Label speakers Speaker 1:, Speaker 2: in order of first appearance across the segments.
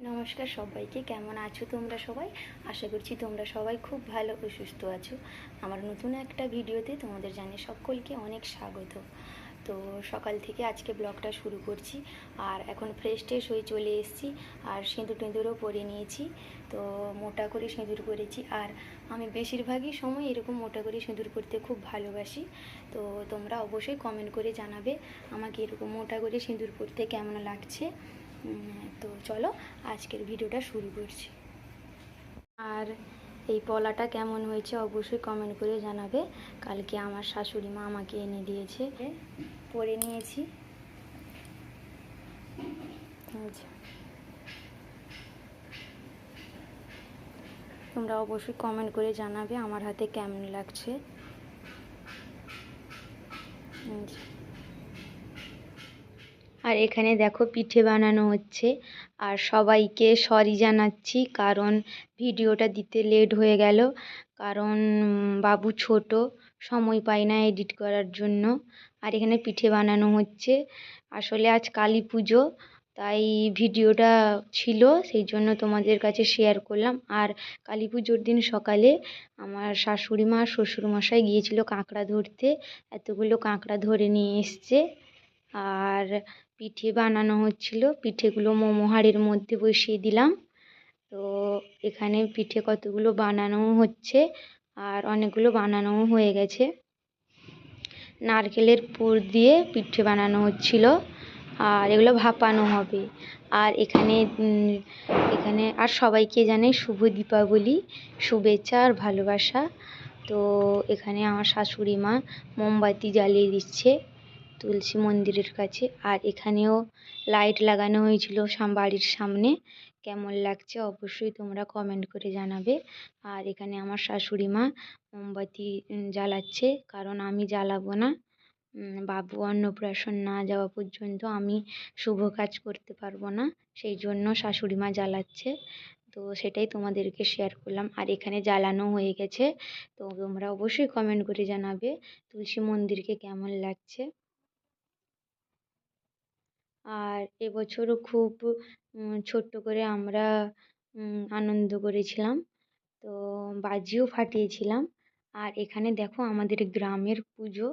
Speaker 1: নমস্কার সবাইকে, কেমন আছো তোমরা সবাই? আশা করছি তোমরা সবাই খুব ভালো ও সুস্থ আছো। আমার নতুন একটা ভিডিওতে তোমাদের জানিয়ে সকলকে অনেক স্বাগত। তো সকাল থেকে আজকে ব্লগটা শুরু করছি, আর এখন ফ্রেশ ট্রেশ হয়ে চলে এসেছি, আর সিঁদুর টেঁদুরও পরে নিয়েছি। তো মোটা করে সিঁদুর করেছি আর আমি বেশিরভাগই সময় এরকম মোটা করে সিঁদুর করতে খুব ভালোবাসি। তো তোমরা অবশ্যই কমেন্ট করে জানাবে, আমাকে এরকম মোটা করে সিঁদুর করতে কেমন লাগছে? তো চলো আজকের ভিডিওটা শুরু করছি। আর এই পলাটা কেমন হয়েছে অবশ্যই কমেন্ট করে জানাবে। কালকে আমার শাশুড়ি মা আমাকে এনে দিয়েছে। পরে নিয়েছি। এই তোমরা অবশ্যই কমেন্ট করে জানাবে আমার হাতে কেমন লাগছে। যে। আর এখানে দেখো পিঠে বানানো হচ্ছে। আর সবাইকে সরি জানাচ্ছি কারণ ভিডিওটা দিতে লেট হয়ে গেল। কারণ বাবু ছোট, সময় পাই না এডিট করার জন্য। আর এখানে পিঠে বানানো হচ্ছে। আসলে আজ কালী পুজো, তাই ভিডিওটা ছিল, সেই জন্য তোমাদের কাছে শেয়ার করলাম। আর কালী পুজোর দিন সকালে আমার শাশুড়ি মা, শ্বশুরমশাই গিয়েছিল কাঁকড়া ধরতে। এতগুলো কাঁকড়া ধরে নিয়ে এসছে। আর পিঠে বানানো হচ্ছিল। পিঠেগুলো মোমো হাঁড়ির মধ্যে বসিয়ে দিলাম। তো এখানে পিঠে কতগুলো বানানোও হচ্ছে আর অনেকগুলো বানানোও হয়ে গেছে। নারকেলের পুর দিয়ে পিঠে বানানো হচ্ছিল আর এগুলো ভাপানো হবে। আর এখানে এখানে আর সবাইকে জানাই শুভ দীপাবলি, শুভেচ্ছা আর ভালোবাসা। তো এখানে আমার শাশুড়ি মা মোমবাতি জ্বালিয়ে দিচ্ছে। তুলসী মন্দিরের কাছে। আর এখানেও লাইট লাগানো হয়েছিল বাড়ির সামনে। কেমন লাগছে অবশ্যই তোমরা কমেন্ট করে জানাবে। আর এখানে আমার শাশুড়ি মা মোমবাতি জ্বালাচ্ছে। কারণ আমি জ্বালাবো না। বাবু অন্নপ্রাশন না যাওয়া পর্যন্ত আমি শুভ কাজ করতে পারব না। সেই জন্য শাশুড়ি মা জ্বালাচ্ছে। তো সেটাই তোমাদেরকে শেয়ার করলাম। আর এখানে জ্বালানো হয়ে গেছে। তো তোমরা অবশ্যই কমেন্ট করে জানাবে। তুলসী মন্দিরকে কেমন লাগছে? আর এবছরও খুব ছোট্ট করে আমরা আনন্দ করেছিলাম। তো বাজিও ফাটিয়েছিলাম। আর এখানে দেখো আমাদের গ্রামের পুজো।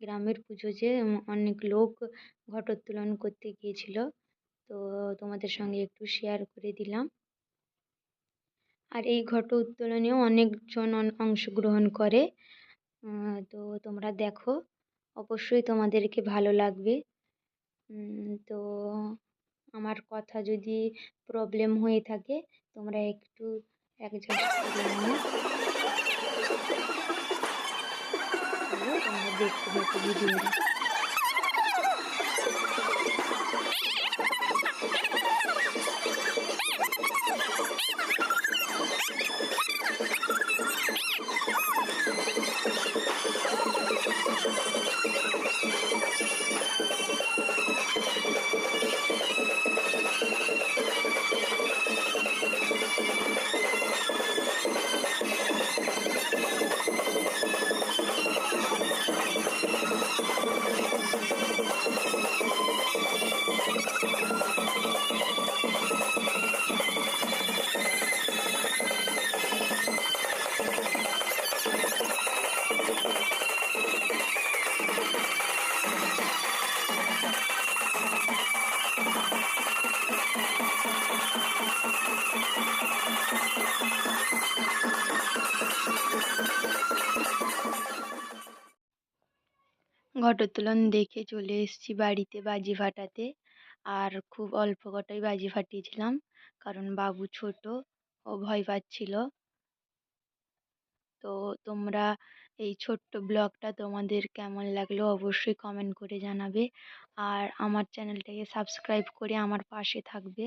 Speaker 1: গ্রামের পুজো যে অনেক লোক ঘটোত্তোলন করতে গিয়েছিল। তো তোমাদের সঙ্গে একটু শেয়ার করে দিলাম। আর এই ঘট উত্তোলনেও অনেকজন অংশগ্রহণ করে। তো তোমরা দেখো। অবশ্যই তোমাদেরকে ভালো লাগবে। তো আমার কথা যদি প্রবলেম হয়ে থাকে তোমরা একটু অ্যাডজাস্ট করে নিও। দেখতে ভিডিওটা ঘটোত্তোলন দেখে চলে এসেছি বাড়িতে বাজি ফাটাতে। আর খুব অল্প কটাই বাজি ফাটিয়েছিলাম, কারণ বাবু ছোট, ও ভয় পাচ্ছিল। তো তোমরা এই ছোট্ট ব্লগটা তোমাদের কেমন লাগল অবশ্যই কমেন্ট করে জানাবে। আর আমার চ্যানেলটাকে সাবস্ক্রাইব করে আমার পাশে থাকবে।